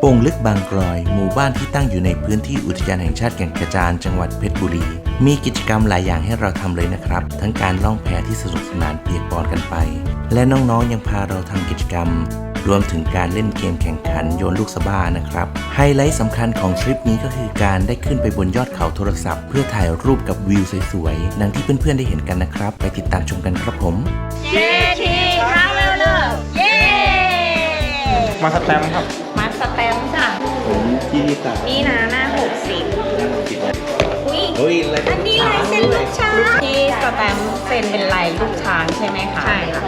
โป่งลึกบางกรอย หมู่บ้านที่ตั้งอยู่ในพื้นที่อุทยานแห่งชาติแก่งกระจานจังหวัดเพชรบุรี มีกิจกรรมหลายอย่างให้เราทำเลยนะครับ ทั้งการล่องแพที่สนุกสนานเปียกปอนกันไป และน้องๆยังพาเราทำกิจกรรม รวมถึงการเล่นเกมแข่งขันโยนลูกสะบ้านะครับ ไฮไลท์สำคัญของทริปนี้ก็คือการได้ขึ้นไปบนยอดเขาโทรศัพท์ เพื่อถ่ายรูปกับวิวสวยๆดังที่เพื่อนๆได้เห็นกันนะครับ ไปติดตามชมกันครับผมเย้ทีทราเวลเลอร์เย้มาสแตมป์ครับ ผมที่ที่สามนี่นะหน้าหกสิบอุ้ยเฮ้ยอะไรอันนี้ลายเซ็นลูกช้างที่สแตมป์เซ็นเป็นลายลูกช้างใช่ไหมคะใช่ค่ะ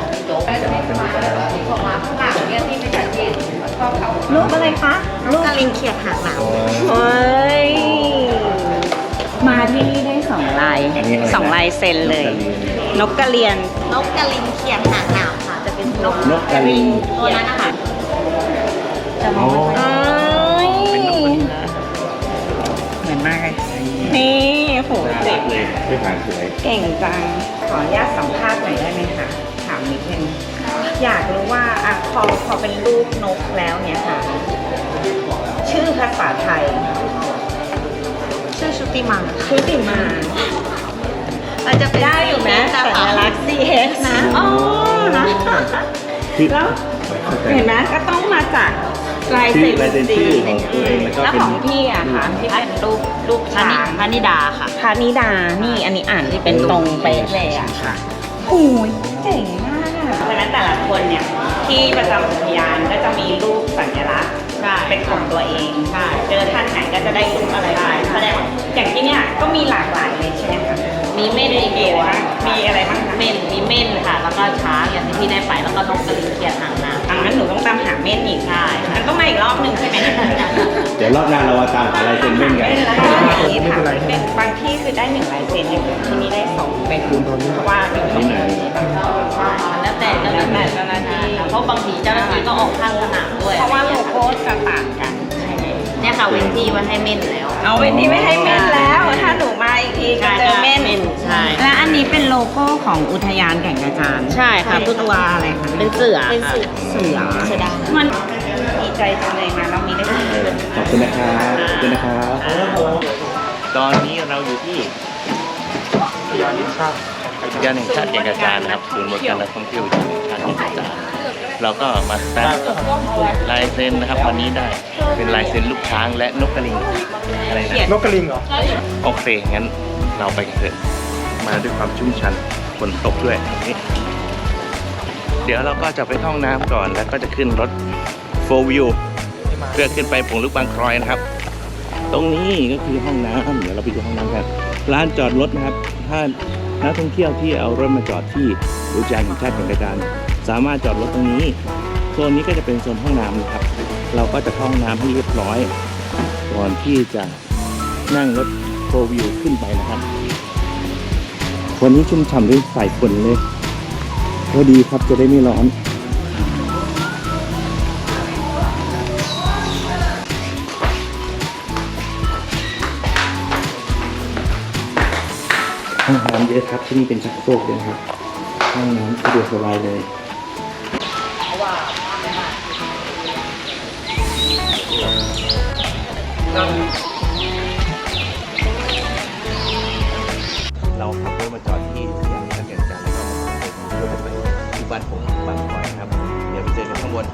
รูปอะไรคะรูปกระลิงเขียดหางหนาวเฮ้ยมาที่นี่ได้สองลายสองลายเซ็นเลย นกกระเรียนนกกระลิงเขียดหางหนาวค่ะจะเป็นนกนกกระลิงตัวนั้นนะคะอ๋อเอ้ นี่โหเจ๋งเลยไม่ผ่านสวยเก่งจัง ขออนุญาตสัมภาษณ์หน่อยได้ไหมคะถามนิดนึงอยากรู้ว่าอะพอพอเป็นรูปนกแล้วเนี่ยค่ะ ชื่อภาษาไทยชื่อชุติมาชุติมา อาจจะได้อยู่ไหมสัญลักษณ์ CH นะอ๋อนะ คือแล้ว เห็นไหมก็ต้องมาจาก ลายชื่เซ็อนลายเซ็นชื่อของตัวเองแล้วก็แล้วเป็น ของพี่อะค่ะที่เป็นรูปรูปช้างพนิดาค่ะพานิดา นี่อันนี้อ่านที่เป็นตรงเป๊ะเลยอะค่ะโอ้ยเจ๋งมากอะเพราะฉะนั้นแต่ละคนเนี่ยที่ประจำอุทยานก็จะมีรูปสัญลักษณ์ใช่ เป็นของตัวเองใช่ เจอท่านไหนก็จะได้รูปอะไรไปแสดงว่าอย่างที่เนี่ยก็มีหลากหลายเลยใช่ไหมคะมีเม่นมีมีอะไรบัวบ้างมีอะไรบ้างคะ เม่นมีเม่นค่ะ แล้วก็ช้างอย่างที่พี่ได้ไปแล้วก็นกกระลิงเขียดหาง นาอันนั้นหนูต้องตามหาเม่นอีกใช่มันต้องมาอีกรอบหนึ่งใช่ไหมเดี๋ยวรอบหน้าเรามาตามหาลายเซ็นเม่นกัน ไม่เป็นไรไม่เป็นไรเป็นบางที่คือได้หนึ่งลายเซ็นอย่างที่นี่ได้สองเป็นเพราะว่าเป็นของนี่ไหนบางที่แล้วแต่เจ้าหน้าที่เจ้าหน้าที่เพราะบางทีเจ้าหน้าที่ก็ออกข้างสนามด้วย เพราะว่าโลโก้จะต่างกันใช่ไหมเนี่ยค่ะเว้นที่ไว้ให้เม่นแล้ว เอาเป็นที่ไม่ให้เม่นแล้วถ้าหนูมา อีกทีก็เจอเม่นใช่ และอันนี้เป็นโลโก้ของอุทยานแก่งกระจานใช่ค่ะเป็นตัวอะไรคะเป็นเสือเป็นค่ะเสือเสือมันดีใจจังเลยมาเรามีได้คุยกันขอบคุณนะครับขอบคุณนะครับ ตอนนี้เราอยู่ที่อุท ยานแห่งชาติแก่งกระจานนะครับศูนย์บริการนักท่องเที่ยวอุทยานแห่งชาติแก่งกระจานเราก็มาสแตมป์ลายเซ็นนะครับวันนี้ได้เป็นลายเซ็นลูกช้างและนกกระลิงอะไรนะนกกระลิงเหรอโอเคงั้นเราไปกันเถอะมาด้วยความชุ่มชันฝนตกด้วยนี่เดี๋ยวเราก็จะไปเข้าห้องน้ำก่อนแล้วก็จะขึ้นรถโฟวิวเพื่อขึ้นไปผงลูกบางครอยนะครับ ตรงนี้ก็คือห้องน้ำเดี๋ยวเราไปดูห้องน้ำกันร้านจอดรถนะครับ ถ้า นักท่องเที่ยวที่เอารถมาจอดที่อุทยานแห่งชาติแก่งกระจานสามารถจอดรถตรงนี้โซนนี้ก็จะเป็นโซนห้องน้ำนะครับ เราก็จะเข้าห้องน้ำให้เรียบร้อย ก่อนที่จะนั่งรถโฟร์วิวขึ้นไปนะครับวันนี้ชุ่มฉ่ำด้วยสายฝนเลย พอดีครับจะได้ไม่ร้อน เยอะครับที่นี่เป็นชักโครกด้วยนะครับห้องน้ำสะดวกสบายเลยเราขับรถมาจอดที่สยามสแกนจานแล้วก็มาเดินไปที่บ้านผมบางกอยนะครับ เดี๋ยวไปเจอกันข้างบน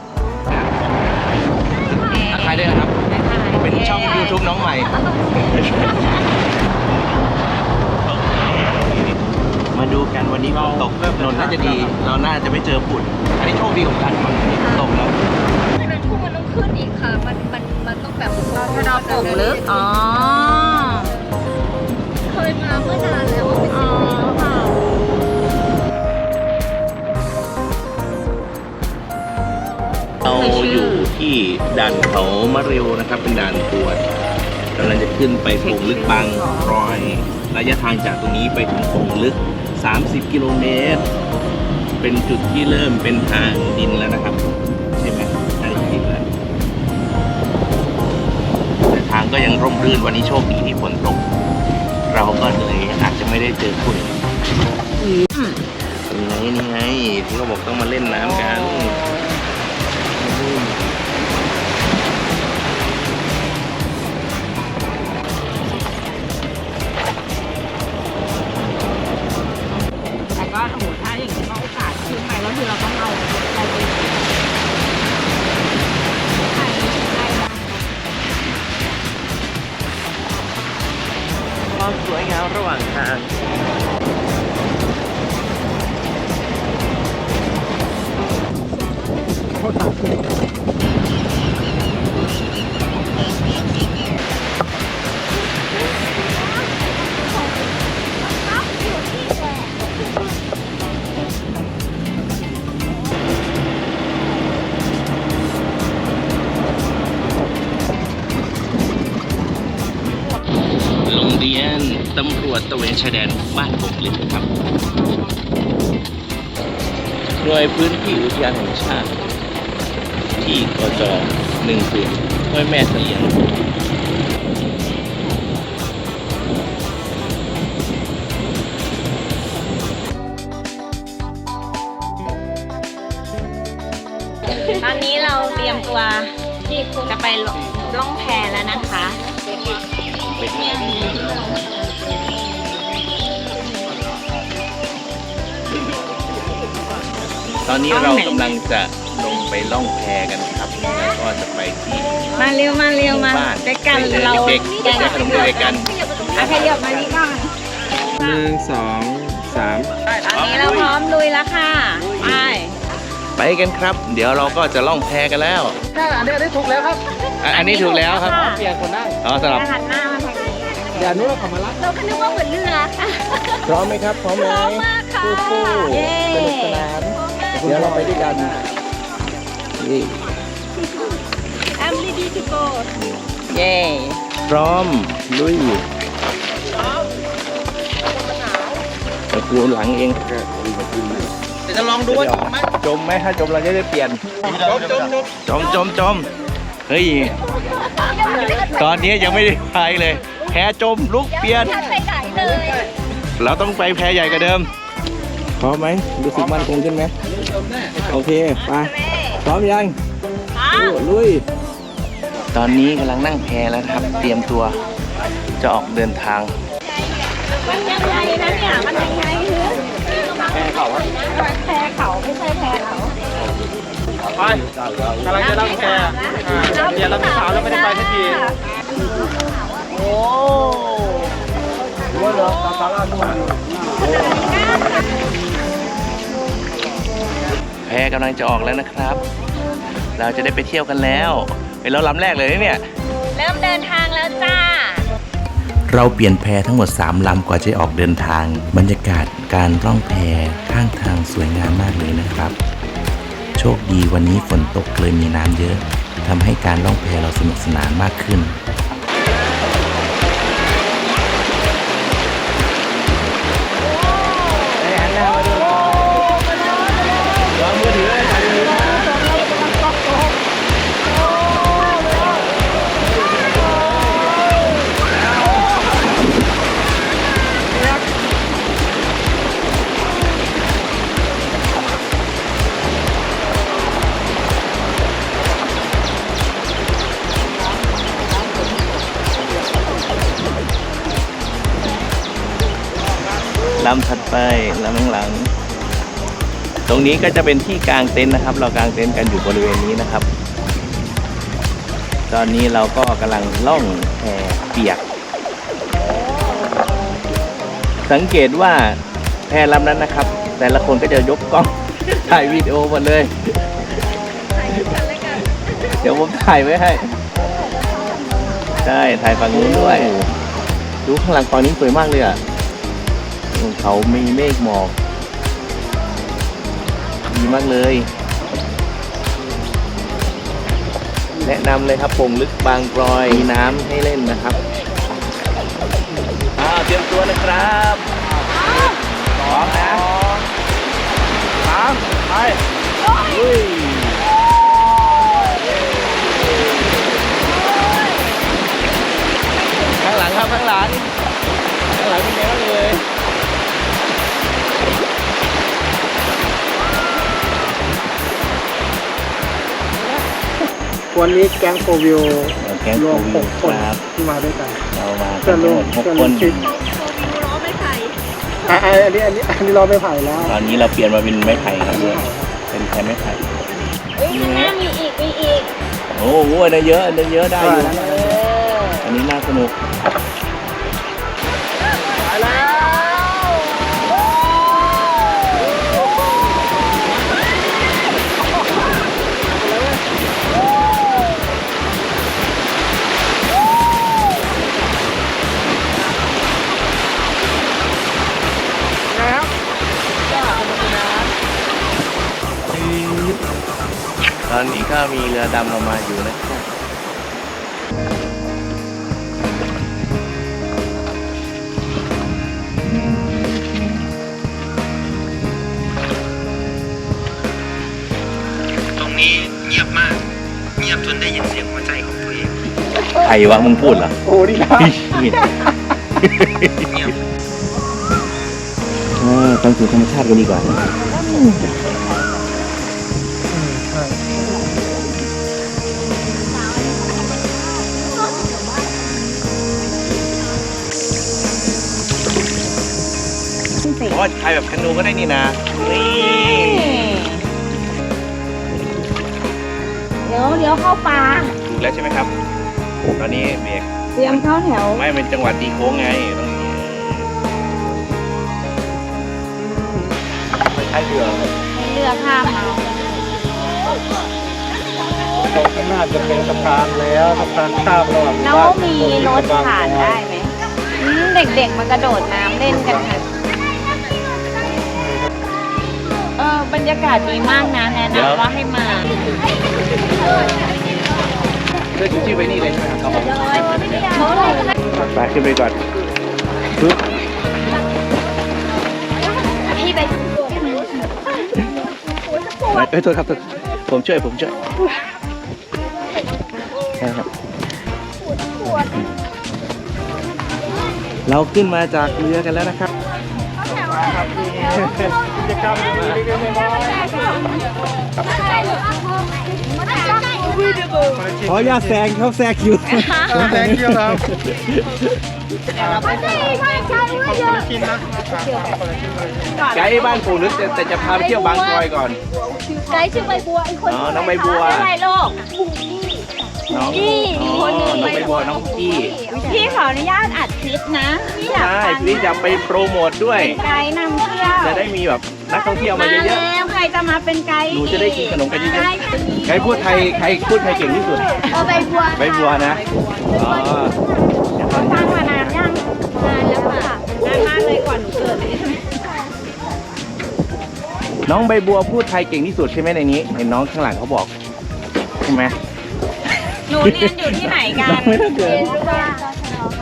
ทักทายด้วยนะครับ เป็นช่อง YouTube น้องใหม่ มาดูกันวันนี้ฝนตกนนท์น่าจะดี เราน่าจะไม่เจอฝุ่นอันนี้โชคดีของกันวันนี้ฝนตกแล้วมันพุ่งมันต้องขึ้นอีกค่ะ มันมันมันต้องแบบพดอโป่งลึกอ๋อเคยมาเมื่อนานแล้วอะอ๋อค่ะเราอยู่ที่ด่านเขามะเร็วนะครับ เป็นด่านตรวจกำลังจะขึ้นไปโป่งลึกบางรอย ระยะทางจากตรงนี้ไปถึงโป่งลึก 30 กิโลเมตร เป็นจุดที่เริ่มเป็นทางดินแล้วนะครับ ใช่ไหมทางดินแล้วแต่ทางก็ยังร่มรื่นวันนี้โชคดีที่ฝนตก เราก็เลยอาจจะไม่ได้เจอฝุ่นนี่ไงนี่ไงที่เขาบอกต้องมาเล่นน้ำกัน ความสวยงามระหว่างทางโคตต่างกั ตำรวจตระเวนชายแดนบ้านบกลินครับหน่วยพื้นที่อุทยานแห่งชาติ ที่กจหนึ่งศูนย์ห้วยแม่เสลียงตอนนี้เราเตรียมตัวจะไปล่องแพแล้วนะคะ ตอนนี้เรากำลังจะลงไปล่องแพกันครับแล้วก็จะไปที่มาเร็วมาเร็วมาบ้านใกล้กันไปเลยเราเด็กๆได้ขนมด้วยกันอาขยับมานี่ก่อนหนึ่งสองสามตอนนี้เราพร้อมลุยแล้วค่ะไปไปกันครับ เดี๋ยวเราก็จะล่องแพกันแล้วอันนี้อันนี้ถูกแล้วครับอะอันนี้ถูกแล้วครับเปลี่ยนคนนั่งอ๋อสำหรับหันหน้ามาทางนี้เดี๋ยวนู้นเราขับมารับเราก็นึกว่าเหมือนเรือค่ะพร้อมไหมครับพร้อมไหมพร้อมมากค่ะสู้เย้ๆสนุกสนาน เดี๋ยวเราไปด้วยกันนี่ I'm ready to go เย้พร้อมลุยตะกูหลังเองจะลองดูว่าจมไหมถ้าจมเราจะได้เปลี่ยน จมจมจมเฮ้ย ตอนนี้ยังไม่ได้ไปเลย แพจมลุกเปลี่ยน ไปไหนเลย เราต้องไปแพใหญ่กว่าเดิมพร้อมไหมรู้สึกมั่นคงขึ้นไหม โอเคไปพร้อมยังลุยตอนนี้กำลังนั่งแพแล้วนะครับ เตรียมตัวจะออกเดินทางมันยังไงนะเนี่ยมันยังไงคือแพเขาแพเขาไม่ใช่แพเขาไปกำลังจะนั่งแพอ่าเดี๋ยวเราเป็นสาวแล้วไม่ได้ไปสักทีโอ้ แพกำลังจะออกแล้วนะครับ เราจะได้ไปเที่ยวกันแล้วเป็นเราลำแรกเลยนะเนี่ยเริ่มเดินทางแล้วจ้า เราเปลี่ยนแพทั้งหมด 3 ลำกว่าจะออกเดินทาง บรรยากาศการล่องแพข้างทางสวยงามมากเลยนะครับ โชคดีวันนี้ฝนตกเลยมีน้ำเยอะทำให้การล่องแพเราสนุกสนานมากขึ้น ตรงนี้ก็จะเป็นที่กลางเต็นท์นะครับ เรากางเต็นท์กันอยู่บริเวณนี้นะครับ ตอนนี้เราก็กำลังล่องแพเปียก สังเกตว่าแพลำนั้นนะครับ แต่ละคนก็จะยกกล้องถ่ายวิดีโอหมดเลย เดี๋ยวผมถ่ายไว้ให้ ใช่ ถ่ายฝั่งนู้นด้วย ดูข้างหลังฝั่งนี้สวยมากเลยอะเขามีเมฆหมอก ดีมากเลย แนะนำเลยครับโป่งลึกบางกรอยมีน้ำให้เล่นนะครับอ้าวเตรียมตัวนะครับพร้อมนะสามไปลุยข้างหลังครับข้างหลังข้างหลังเป็นไงบ้างเลย วันนี้แก๊งโฟวิวแก๊งรวมโควิดหกคนครับที่มาด้วยกันเรามาเพื่กัอนนทั้ร่งวหมมดหกเพื่อนคร่วมนทริปล้อไม่ไผ่อะอันนี้อันนี้อันนี้เราไม่ผ่ายแล้วตอนนี้เราเปลี่ยนมาเป็นไม้ไผ่ครับด้วยเป็นแค่ไม้ไผ่เฮ้ยข้างหน้ามีอีกมีอีกโอ้โหอันนี้เยอะอันนี้เยอะได้อยู่อันนี้น่าสนุก ก็มีเรือดำเรามาอยู่นะครับตรงนี้เงียบมาก เงียบจนได้ยินเสียงหัวใจของตัวเองใครวะมึงพูดเหรอโอ้นี่นะฟังเสียงธรรมชาติกันดีกว่าเพราะ ว่าใครแบบแคนูก็ได้นี่นะนี่เดี๋ยวเดี๋ยวเข้าป่าถูกแล้วใช่ไหมครับ ตอนนี้เบรกเตรียมเข้าแถว ไม่เป็นจังหวัดตีโค้งไงต้องอย่างนี้ไม่ใช่เรือเรือข้ามเอาตรงข้างหน้าจะเป็นสะพานแล้วสะพานข้ามระหว่างหมู่แล้วบ้านมีรถผ่านได้ไหมอืมเด็กๆมากระโดดน้ำเล่นกันค่ะ บรรยากาศดีมากนะแนะนำว่าให้มาเรือชูชีพไว้นี่เลยใช่ไหมครับผมเขาเลยไปขึ้นไปก่อนปึ๊บพี่ไปไปเอ้ยโทษครับโทษผมช่วยผมช่วยใช่ครับเราขึ้นมาจากเรือกันแล้วนะครับกิ จกรรมดีๆเล็กๆน้อยๆขออนุญาตแซงเขาแซงคิวผมแซงคิวครับคนละชิ้นนะคนละชิ้นเลยไกด์บ้านปู่นึกแต่แต่จะพาไปเที่ยวบางกรอยก่อนไกด์ชื่อใบบัวอีกคนอ๋อน้องใบบัวอะไรลูก น้องกี้อีกคนหนึ่งอ๋อน้องใบบัวน้องกี้ พี่ขออนุญาตอัดคลิปนะพี่อยากใช่ฟังพี่จะไปโปรโมทด้วยไกด์นำเที่ยวจะได้มีแบบนักท่องเที่ยวมามาเยอะแล้วใครจะมาเป็นไกด์ๆ หนูจะได้กินขนมกันเยอะได้ๆใครพูดไทยใครพูดไทยเก่งที่สุดเออใบบัวใบบัวนะ อ๋อเขาสร้างมานานยังนานแล้วค่ะนานมากเลยก่อนหนูเกิดเลยน้องใบบัวพูดไทยเก่งที่สุดใช่ไหมในนี้ เห็นน้องข้างหลังเขาบอก ใช่ไหมห นูเรียนอยู่ที่ไหนกันน้องไม่ต้องเกิน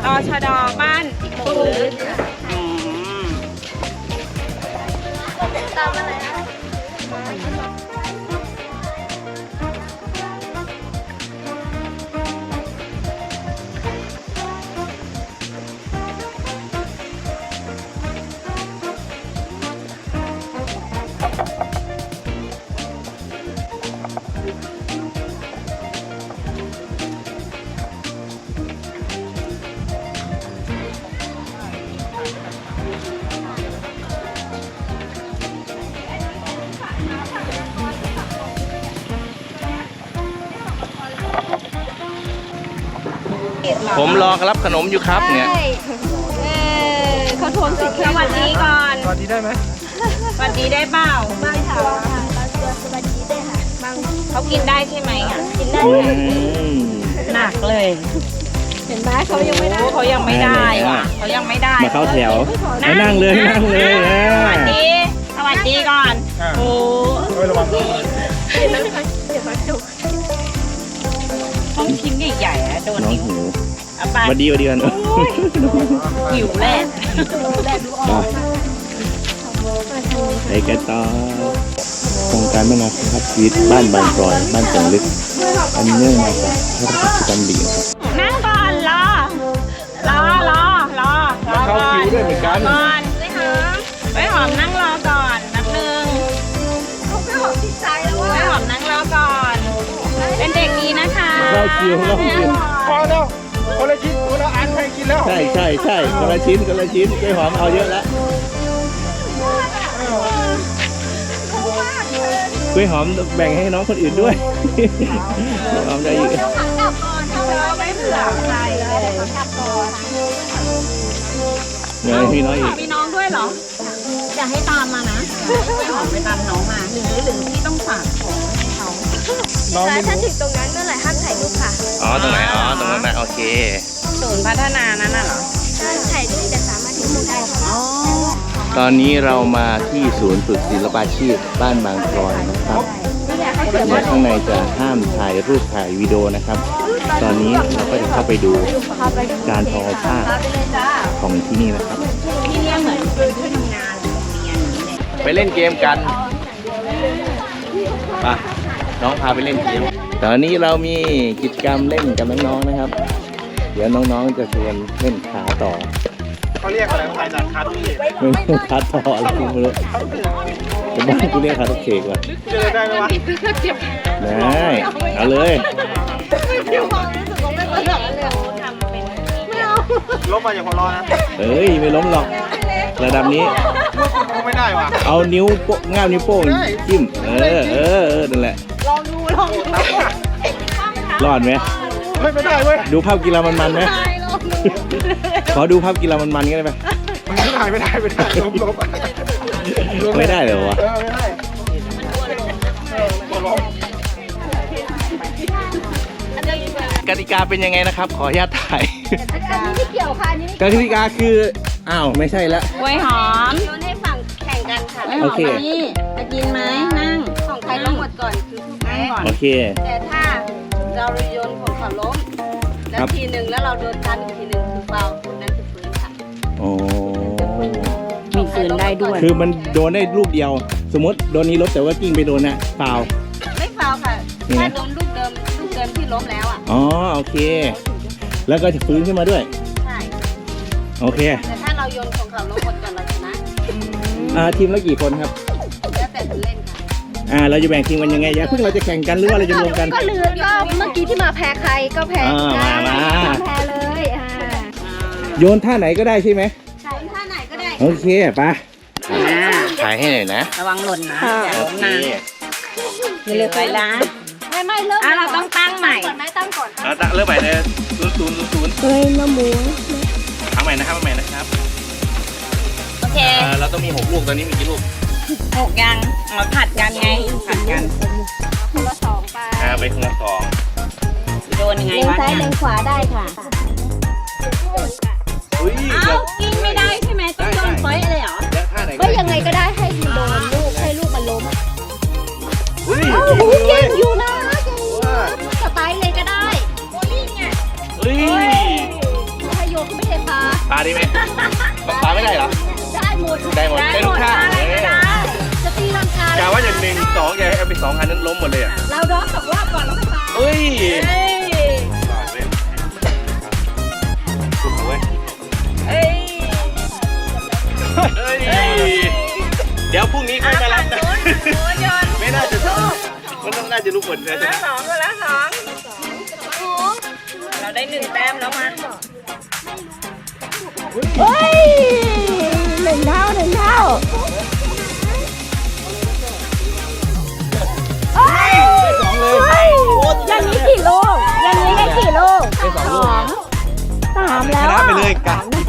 ตชดบ้านปื้ด รอรับขนมอยู่ครับเนี่ยเขาทวงสิทธิ์สวัสดีก่อนสวัสดีได้ไหมสวัสดีได้เปล่าบางตัวค่ะบางตัวสวัสดีด้วยค่ะบางเขากินได้ใช่ไหมอะกินได้อืค่ะมหนักเลย เห็นไหมเขายังไม่ได้โอ้เขายังไม่ได้ว่ะเขายังไม่ได้มาเข้าแถวให้นั่งเลยนั่งเลยสอ่าวัสดีสวัสดีก่อนโอ้ เฮ้ยระวังต้อง เอาไปสวัสดีสวัสดีกันหิวแหละไปกันต่อโครงการแม่นาครับชีวิตบ้านบางกรอย บ้านจังลึก อันเนื่องมาจากพระราชกรรมดีครับนั่งก่อนรอรอรอรอรอเข้าก่อคินวด้วยเหมือนกันก่อนไม่หอมไม่หอมนั่งรอก่อนแป๊บนึงไม่หอมติดใจแล้วว่าไม่หอมนั่งรอก่อน เป็นเด็กดีนะคะ เข้าคิวเข้าคิวพอแล้ว คนละชิ้นคนละอันให้กินแล้วใช่ใช่ใช่คนละชิ้นคนละชิ้นกล้วยหอมเอาเยอะแล้วกล้วยหอมแบ่งให้น้องคนอื่นด้วยกล้วยหอมได้อีกเราไม่เผื่อใครเลยเงินพี่น้อยอีกมีน้องด้วยเหรอจะให้ตามมานะไม่หอมไปตามน้องมาหรือหรือพี่ต้องฝากของให้เขา น้องแต่ไม่ถ้ารู้ถึงตรงนั้นเมื่อไหร่ห้ามถ่ายรูปค่ะอ๋อตรงไหนอ๋อตรงนั้นนะโอเค ศูนย์พัฒนานั้นน่ะเหรอ ถ้าถ่ายรูปจะสามารถถ่ายรูปได้ค่ะอ๋อตอนนี้เรามาที่ศูนย์ฝึกศิลปาชีพบ้านบางกรอยนะครับนี่แหละเขาและข้างในจะห้ามถ่ายรูปถ่ายวิดีโอนะครับ ตอนนี้เราก็จะเข้าไปดูการทอผ้าของที่นี่นะครับ ที่เนี่ยเหมือนคือที่ทำงานโรงเรียนนี้เลยไปเล่นเกมกันไป น้องพาไปเล่นเกมตอนนี้เรามีกิจกรรมเล่นกับน้องๆนะครับ เดี๋ยวน้องๆจะชวนเล่นขาต่อเขาเรียกอะไรภาษาจากคาที่ไม่รู้ขาต่ออะไรกูไม่รู้ผมว่ากูเรียกขาตะเขกว่ะเจอได้ไหมวะได้เอาเลยลบมาอย่างหัวเร้อนนะเอ้ยไม่ล้มหรอก ระดับนี้ ไม่ได้ว่ะเอานิ้วโป้งง่ามนิ้วโป้งจิ้มเออเออเออนั่นแหละรอดไหมเฮ้ยไม่ได้เว้ยดูภาพกีฬามันๆไหมขอดูภาพกีฬามันๆกันได้ไหมไม่ได้ไม่ได้ไม่ได้ลบลบไม่ได้เลยวะเออไม่ได้หัวเร้อนกติกาเป็นยังไงนะครับ ขออนุญาตถ่ายอันนี้ไม่เกี่ยวค่ะอันนี้ไม่กติกาคือ อ้าว ไม่ใช่ละกล้วยหอมโยนให้ฝั่งแข่งกันค่ะโอเคนี่จะกินไหมนั่งของใครล้มหมดก่อนคือผู้แพ้นั่งก่อน โอเค แต่ถ้าเราโยนของเขาล้มแล้วครับ ทีหนึ่งแล้วเราโดนทันอีกทีหนึ่งคือเบาคนนั้นจะฟื้นค่ะโอ้มีคืนได้ด้วย คือมันโดนได้ลูกเดียว สมมติโดนนี้ลบแต่ว่ากิ้งไปโดนน่ะเปล่า ไม่เบาค่ะนี่นะแค่โดนลูกเดิมลูกเดิมที่ล้มแล้วอะอ๋อโอเค แล้วก็จะฟื้นขึ้นมาด้วย ใช่โอเค แต่ถ้าเราโยนของเขาล้มหมดก่อนเราชนะ อ่าทีมละกี่คนครับ แล้วแต่คนเล่นค่ะอ่าเราจะแบ่งทีมกันยังไงอย่าเพิ่งเราจะแข่งกันหรือว่าเราจะรวมกัน ก็เหลือก็เมื่อกี้ที่มาแพ้ใครก็แพ้อ่ามามา แพ้เลยอ่าโยนท่าไหนก็ได้ใช่ไหมใช่ท่าไหนก็ได้โอเคไปอ่าถ่ายให้หน่อยนะระวังหล่นนะอย่าล้มนะอย่าลืมไปล้างไม่ไม่เริ่มอะเราต้องตั้งใหม่ ก่อนไหมตั้งก่อน เอาตะเริ่มใหม่เลยศูนย์ศูนย์ศูนย์เฮ้ยน้ำหมูเอาใหม่นะครับเอาใหม่นะครับโอ เคอ่าเราต้องมีหกลูกตอนนี้มีกี่ลูกหกยังเราผัดกันไงผัดกันคนละสองไปอ่าไปคนละสองโดนยังไงเลี้ยงวะซ้ายเนี่ยเลี้ยงขวาได้ค่ะอุ้ยเอ้ากินไม่ได้ใช่ไหมต้องโดนไฟเลยเหรอแล้วท่าไหนก็ยังไงก็ได้ให้มันโดนลูกให้ลูกมันล้มอุ้ยโอ้โหเลเก่ยงอยู่นะเก่งอยู่นะสไตล์เลยก็ได้โบลิ่งไงอุ้ยถ้าโยกก็ไม่ได้พาปลาดีไหมปลาไม่ได้เหรอได้หมดได้หมดได้ทุกท่าเออจะตีลังกากะว่าอย่างหนึ่งสองอย่าให้เอาไปสองอันนั้นล้มหมดเลยอะเราร้องสองรอบก่อนแล้วค่อยพาอุ้ยเอ้ยสุดเว้ยเอ้ยเฮ้ยเดี๋ยวพรุ่งนี้ค่อยมารับนะโอ้ยโยนไม่น่าจะมันต้องน่าจะรู้ผลนะคนละสองคนละสองเราได้หนึ่งแต้มแล้วมา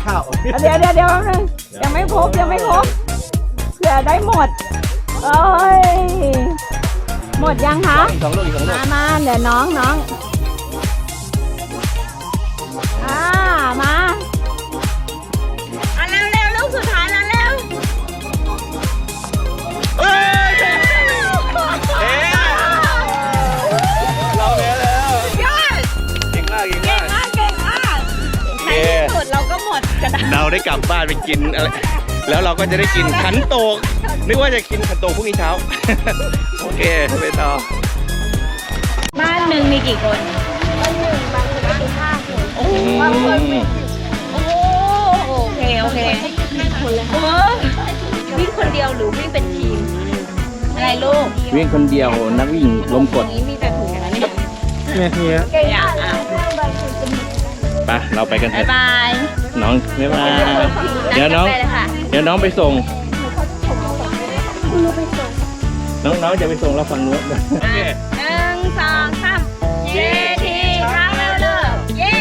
ข้าวเดี๋ยวเดี๋ยวเดี๋ยวแป๊บนึงยังไม่ครบยังไม่ครบเผื่อได้หมดเอ้ยหมดยังคะ อีกสองลูกอีกสองลูมากมาเดี๋ยวน้องน้อง เราได้กลับบ้านไปกินอะไรแล้วเราก็จะได้กินขันโตกนึกว่าจะกินขันโตกพรุ่งนี้เช้า โอเคไปต่อ บ้านหนึ่งมีกี่คนโอ้โหโอ้โหโอเคโอเควิ่งคนเดียวหรือวิ่งเป็นทีมอะไรลูกวิ่งคนเดียวนักวิ่งลมกดนี้มีแต่ถุงนะเนี่ยเนี่ยเนี่ยอยากอะไปเราไปกันเถบ๊ายอะบาย น้องบ๊ายบายเดี๋ยวน้องไปเลยค่ะเดี๋ยวน้องไปส่ง น้องๆจะไปส่งเราฝั่งนู้นหนึ่งสองสามเย้ทีครั้งเร็วเลยเย้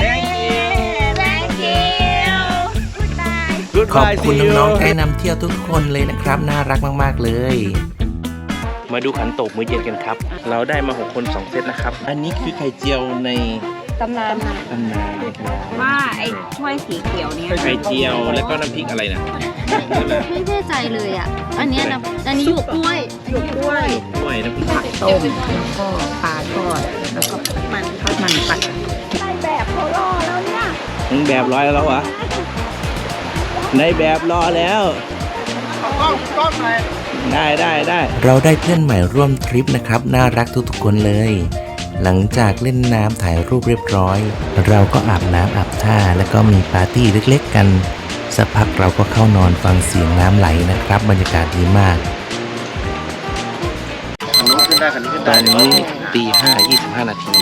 Thank you ขอบคุณน้องๆไกด์นำเที่ยวทุกคนเลยนะครับ น่ารักมากๆเลยมาดูขันโตกมื้อเย็นกันครับ เราได้มา 6 คน 2 เซตนะครับ อันนี้คือไข่เจียวใน ตำนานตำนานว่าไอ้ถ้วยสีเขียวเนี้ยไข่เจียวแล้วก็น้ำพริกอะไรนะไม่แน่ใจเลยอะ อันเนี้ยนะอันนี้หยวกกล้วยหยวกกล้วยกล้วยน้ำพริกผักต้มแล้วก็ปลาทอดแล้วก็มันทอดมันปัดได้แบบเขารอแล้วเนี่ยมึงแบบร้อยแล้ววะในแบบรอแล้วกล้องกล้องหน่อยได้ได้ได้ เราได้เพื่อนใหม่ร่วมทริปนะครับ น่ารักทุกๆคนเลย หลังจากเล่นน้ำถ่ายรูปเรียบร้อย เราก็อาบน้ำอาบท่า แล้วก็มีปาร์ตี้เล็กๆกัน สักพักเราก็เข้านอนฟังเสียงน้ำไหลนะครับ บรรยากาศดีมาก ตอนนี้ตีห้ายี่สิบห้านาที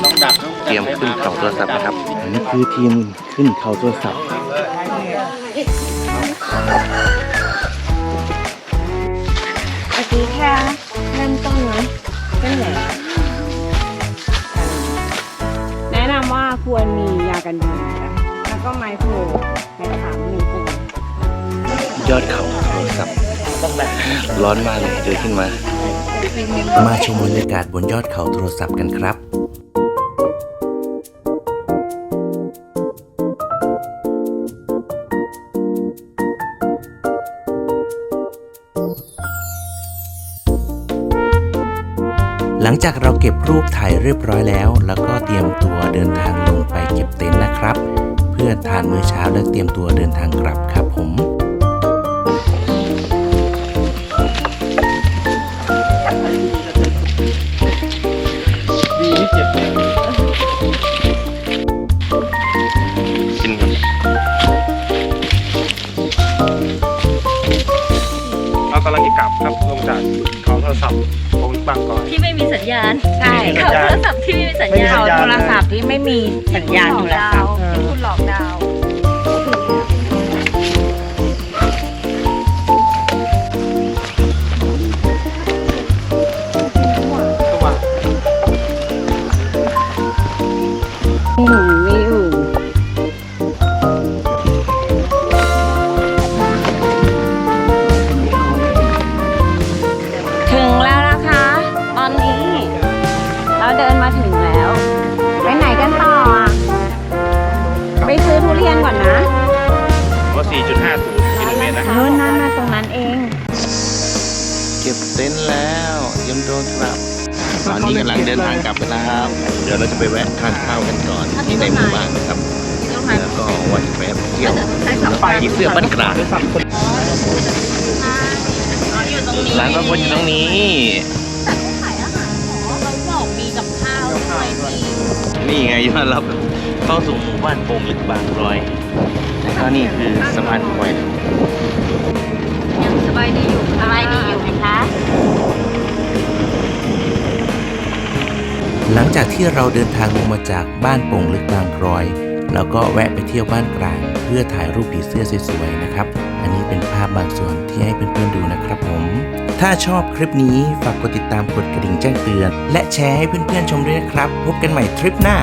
เตรียมขึ้นเขาโทรศัพท์นะครับ อันนี้คือทีมขึ้นเขาโทรศัพท์เมื่อกี้แค่เริ่มต้นนะเป็นไหน ควรมียากันยุงนะคะแล้วก็ไม้โพในกระถางมีปู ยอดเขาโทรศัพท์ร้อนมากเลยเดินขึ้นมา มาชมบรรยากาศบนยอดเขาโทรศัพท์กันครับ ลังจากเราเก็บรูปถ่ายเรียบร้อยแล้ว แล้วก็เตรียมตัวเดินทางลงไปเก็บเต็นท์นะครับ เพื่อทานมื้อเช้าและเตรียมตัวเดินทางกลับครับผมเจ็บกินกันเรากำลังจะกลับครับลงจากเขาโทรศัพท์ บางกอยที่ไม่มีสัญญาณใช่ไม่มีเขาโทรศัพท์ที่ไม่มีสัญไม่มีญาสัณญญาณโทรศัพท์ที่ไม่มีสัญญาณโทรศัพท์ที่คุณหลอกดาวตัว ผีเสื้อบ้านกลางร้านบางคนอยู่ตรงนี้เราบอกมีกับข้าวด้วยมีนี่ไงยอดรับเข้าสู่หมู่บ้านโป่งลึกบางรอยแล้วก็นี่คือสะพานควายยังสบายดีอยู่สบายดีอยู่ไหมคะหลังจากที่เราเดินทางลงมาจากบ้านโป่งลึกบางกรอย แล้วก็แวะไปเที่ยวบ้านกลาง เพื่อถ่ายรูปผีเสื้อสวยๆนะครับ อันนี้เป็นภาพบางส่วนที่ให้เพื่อนๆดูนะครับผม ถ้าชอบคลิปนี้ฝากกดติดตามกดกระดิ่งแจ้งเตือน และแชร์ให้เพื่อนๆชมด้วยนะครับ พบกันใหม่ทริปหน้า